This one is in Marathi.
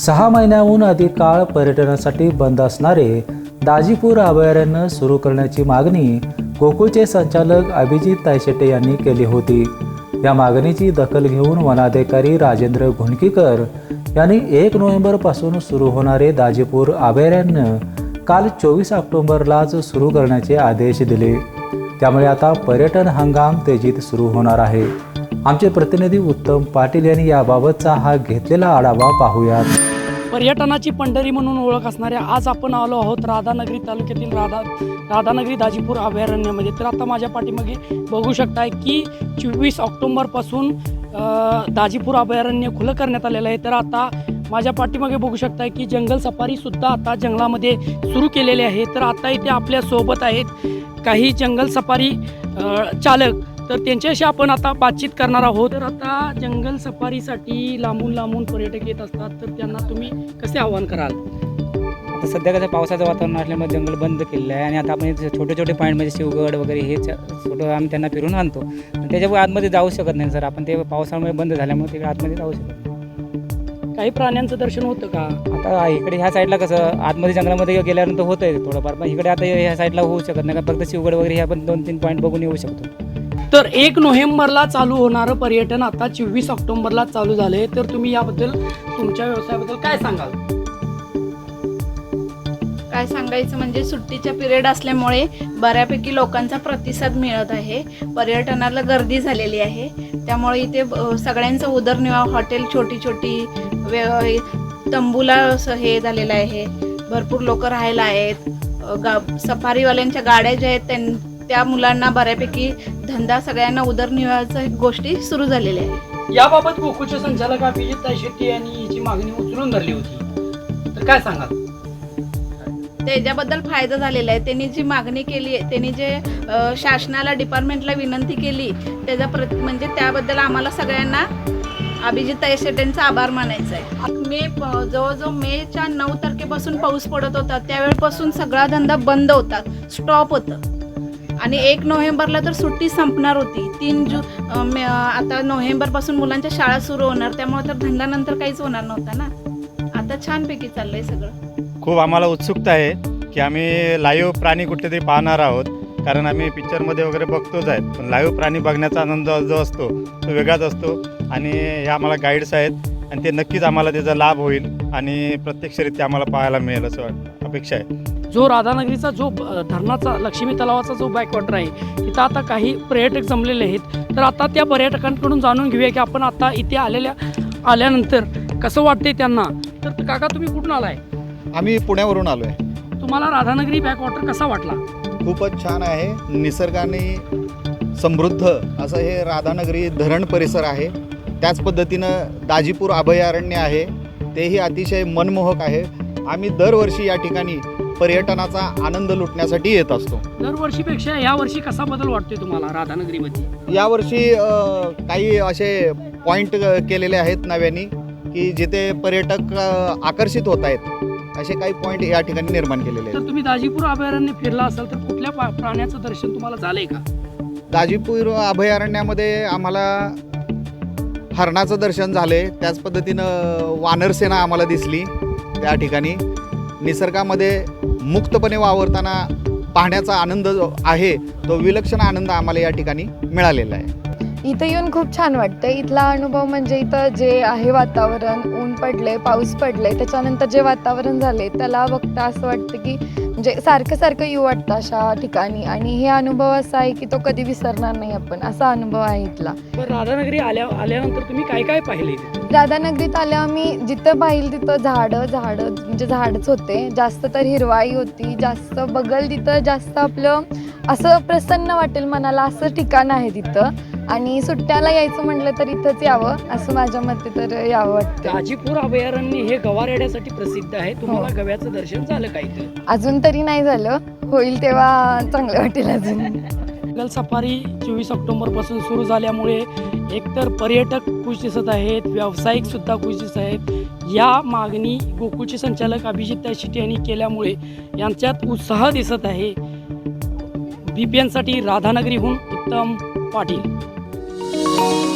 सहा महिन्याहून अधिक काळ पर्यटनासाठी बंद असणारे दाजीपूर अभयारण्य सुरू करण्याची मागणी गोकुळचे संचालक अभिजित तायशेटे यांनी केली होती. या मागणीची दखल घेऊन वनाधिकारी राजेंद्र घुणकीकर यांनी एक नोव्हेंबरपासून सुरू होणारे दाजीपूर अभयारण्य काल चोवीस ऑक्टोबरलाच सुरू करण्याचे आदेश दिले. त्यामुळे आता पर्यटन हंगाम तेजीत सुरू होणार आहे. आमचे प्रतिनिधी उत्तम पाटील यांनी याबाबतचा हा घेतलेला आढावा पाहूयात. पर्यटनाची पंढरी म्हणून ओळख असणाऱ्या आज आपण आलो आहोत राधानगरी तालुक्यातील राधा राधानगरी दाजीपूर अभयारण्यामध्ये. तर आता माझ्या पाठीमागे बघू शकताय की चोवीस ऑक्टोंबरपासून दाजीपूर अभयारण्य खुलं करण्यात आलेलं आहे. तर आता माझ्या पाठीमागे बघू शकताय की जंगल सफारीसुद्धा आता जंगलामध्ये सुरू केलेली आहे. तर आता इथे आपल्यासोबत आहेत काही जंगल सफारी चालक. तर त्यांच्याशी आपण आता बातचीत करणार आहोत. तर आता जंगल सफारीसाठी लांबून लांबून पर्यटक येत असतात. तर त्यांना तुम्ही कसे आवाहन कराल? आता सध्या कसं पावसाचं वातावरण असल्यामुळे जंगल बंद केलेलं आहे आणि आता आपण छोटे छोटे पॉईंट म्हणजे शिवगड वगैरे हे छोटं आम्ही त्यांना फिरून आणतो. आणि त्याच्यामुळे आतमध्ये जाऊ शकत नाही सर आपण. ते पावसामुळे बंद झाल्यामुळे तिकडे आतमध्ये जाऊ शकत नाही. काही प्राण्यांचं दर्शन होतं का? आता इकडे ह्या साईडला कसं आतमध्ये जंगलामध्ये गेल्यानंतर होतं आहे थोडंफार. पण इकडे आता ह्या साईडला होऊ शकत नाही. का फक्त शिवगड वगैरे हे आपण दोन तीन पॉईंट बघून येऊ शकतो. तर एक नोव्हेंबरला चालू होणारं पर्यटन आता चोवीस ऑक्टोबरला चालू झाले तर तुम्ही याबद्दल तुमच्या व्यवसायाबद्दल काय सांगाल? काय सांगायचं म्हणजे सुट्टीचा पिरियड असल्यामुळे बऱ्यापैकी लोकांचा प्रतिसाद मिळत आहे. पर्यटनाला गर्दी झालेली आहे. त्यामुळे इथे सगळ्यांचा सगळ्यांचं उदरनिर्वाह हॉटेल छोटी छोटी वे तंबूला असं हे झालेलं आहे. भरपूर लोक राहायला आहेत. गा सफारीवाल्यांच्या गाड्या ज्या आहेत त्यां त्या मुलांना बऱ्यापैकी धंदा सगळ्यांना उदरनिर्वाहाच्या गोष्टी सुरू झालेल्या आहेत. याबाबत गोकुळचे संचालक अभिजित शेट्टी यांनी याची मागणी उचलून धरली होती. तर काय सांगाल? त्याच्याबद्दल फायदा झालेला आहे. त्यांनी जी मागणी केली आहे त्यांनी जे शासनाला डिपार्टमेंटला विनंती केली त्याचा प्रत म्हणजे त्याबद्दल आम्हाला सगळ्यांना अभिजित तयशेटेंचा आभार मानायचा आहे. मे जवळजवळ मेच्या नऊ तारखेपासून पाऊस पडत होता. त्यावेळेपासून सगळा धंदा बंद होता. स्टॉप होतं. आणि एक नोव्हेंबरला तर सुट्टी संपणार होती. तीन जू आता नोव्हेंबरपासून मुलांच्या शाळा सुरू होणार त्यामुळे तर धंद्यानंतर काहीच होणार नव्हता ना? आता छानपैकी चाललंय सगळं. खूप आम्हाला उत्सुकता आहे की आम्ही लाईव्ह प्राणी कुठेतरी पाहणार आहोत. कारण आम्ही पिक्चरमध्ये वगैरे बघतोच आहेत. पण लाईव्ह प्राणी बघण्याचा आनंद जो असतो तो वेगळाच असतो. आणि हे आम्हाला गाईड्स आहेत. आणि ते नक्कीच आम्हाला त्याचा लाभ होईल. आणि प्रत्यक्षरित्या आम्हाला पाहायला मिळेल असं वाटतं. अपेक्षा आहे. जो राधानगरीचा जो धरणाचा लक्ष्मी तलावाचा जो बॅकवॉटर आहे तिथं आता काही पर्यटक जमलेले आहेत. तर आता त्या पर्यटकांकडून जाणून घेऊया की आपण आता इथे आलेल्या आल्यानंतर कसं वाटते त्यांना? तर काका तुम्ही कुठून आलाय? आम्ही पुण्यावरून आलो आहे तुम्हाला राधानगरी बॅकवॉटर कसा वाटला? खूपच छान आहे. निसर्गाने समृद्ध असं हे राधानगरी धरण परिसर आहे. त्याच पद्धतीनं दाजीपूर अभयारण्य आहे. तेही अतिशय मनमोहक आहे. आम्ही दरवर्षी या ठिकाणी पर्यटनाचा आनंद लुटण्यासाठी येत असतो. दरवर्षीपेक्षा यावर्षी कसा बदल वाटतोय तुम्हाला राधानगरीमध्ये? यावर्षी अ, काही असे पॉईंट केलेले आहेत नव्याने की जिथे पर्यटक अ, आकर्षित होत आहेत असे काही पॉईंट या ठिकाणी निर्माण केलेले आहेत. तुम्ही दाजीपूर अभयारण्य फिरला असाल तर कुठल्या पा- प्राण्याचं दर्शन तुम्हाला झालंय का? दाजीपूर अभयारण्यामध्ये आम्हाला हरणाचं दर्शन झाले. त्याच पद्धतीनं वानरसेना आम्हाला दिसली त्या ठिकाणी. निसर्गामध्ये मुक्तपणे वावरताना पाहण्याचा आनंद जो आहे तो विलक्षण आनंद आम्हाला या ठिकाणी मिळालेला आहे. इथं येऊन खूप छान वाटतं इथला अनुभव म्हणजे इथं जे आहे वातावरण ऊन पडले पाऊस पडले त्याच्यानंतर जे वातावरण झाले त्याला बघता असं वाटतं की म्हणजे सारखं सारखं येऊ वाटतं अशा ठिकाणी. आणि हे अनुभव असा आहे की तो कधी विसरणार नाही आपण असा अनुभव आहे इथला. राधानगरी आल्या आल्यानंतर तुम्ही काय काय पाहिले? राधानगरीत आल्यावर मी जिथं पाहिल तिथं झाडं झाडं म्हणजे झाडच होते. जास्त तर हिरवाई होती जास्त बगल तिथं जास्त आपलं असं प्रसन्न वाटेल मनाला असं ठिकाण आहे तिथं. आणि सुट्ट्याला यायचं म्हटलं तर इथंच यावं असं माझ्या मते तर यावं वाटतं दाजीपूर अभयारण्य हे गवारेड्यासाठी प्रसिद्ध आहे. तुम्हाला हो. गव्याचं दर्शन झालं का इथे? अजून तरी नाही झालं. होईल तेव्हा चांगलं वाटेल अजून. जंगल सफारी चोवीस ऑक्टोबरपासून सुरू झाल्यामुळे एकतर पर्यटक खुश दिसत आहेत व्यावसायिक सुद्धा खुश दिसत आहेत. या मागणी गोकुळचे संचालक अभिजित शिटे यांनी केल्यामुळे यांच्यात उत्साह दिसत आहे. बी पी एनसाठी राधानगरीहून उत्तम पाटील. Música